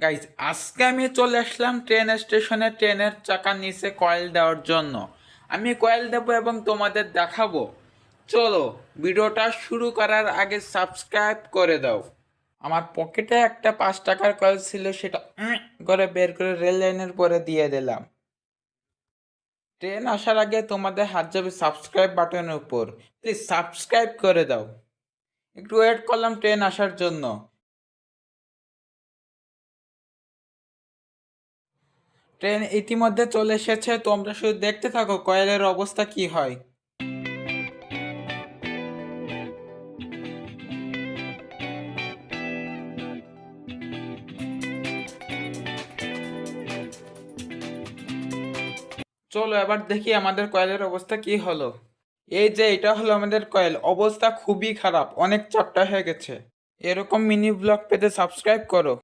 Guys আজকে আমি চলে আসলাম ট্রেন স্টেশনে ট্রেনের চাকার নিচে কয়েল দেওয়ার জন্য। আমি কয়েল দেবো এবং তোমাদের দেখাবো। চলো, ভিডিওটা শুরু করার আগে সাবস্ক্রাইব করে দাও। আমার পকেটে একটা পাঁচ টাকার কয়েল ছিল, সেটা করে বের করে রেল লাইনের পরে দিয়ে দিলাম। ট্রেন আসার আগে তোমাদের হাত যাবে সাবস্ক্রাইব বাটনের উপর। প্লিজ সাবস্ক্রাইব করে দাও। একটু ওয়েট করলাম ট্রেন আসার জন্য। ট্রেন ইতিমধ্যে চলে এসেছে তোমরা শুধু দেখতে থাকো কয়েলের অবস্থা কি হয়। চলো এবার দেখি আমাদের কয়েলের অবস্থা কি হলো। এই যে, এটা হলো আমাদের কয়েল। অবস্থা খুবই খারাপ, অনেক চাপটা হয়ে গেছে। এরকম মিনি ব্লগ পেতে সাবস্ক্রাইব করো।